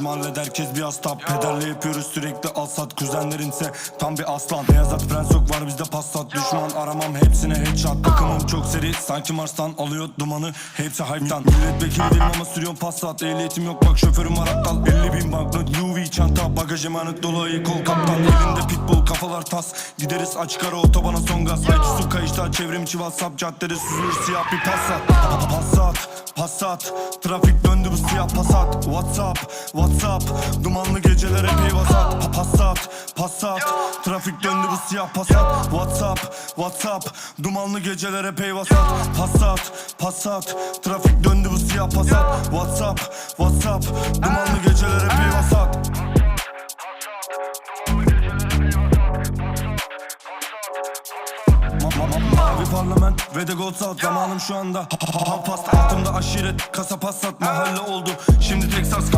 Bizim mahallede herkes bir hasta Pederle yapıyoruz sürekli alsat Kuzenlerinse tam bir aslan. Beyaz at prens yok var bizde passat. Düşman aramam hepsine headshot. Takımım çok seri. Sanki Mars'tan alıyor dumanı. Hepsi hype'tan. Milletvekili değilim ama sürüyorum passat. Ehliyetim yok bak şoförüm var aptal. 50 bin banknot UV çanta. Bagaj emanet dolu ayı kol kaptan. Elinde pitbull kafalar tas. Gideriz açık ara otobana son gaz. IQ su kayışta çevrim içi whatsapp Caddede süzülür siyah bir passat. Passat Passat. Trafik döndü bu siyah passat Whatsapp Whatsapp. Dumanlı geceler epey vasat. Pa- Passat Passat. Trafik döndü bu siyah passat. Whatsapp Whatsapp. Dumanlı geceler epey vasat. Passat Passat. Trafik döndü bu siyah passat. Whatsapp Whatsapp. Dumanlı geceler epey Mavi parlament ve de gold saat Zamanım şu anda ha- ha- ha- Halk pasta. Altımda aşiret Kasa passat. Mahalle oldu. Şimdi Texas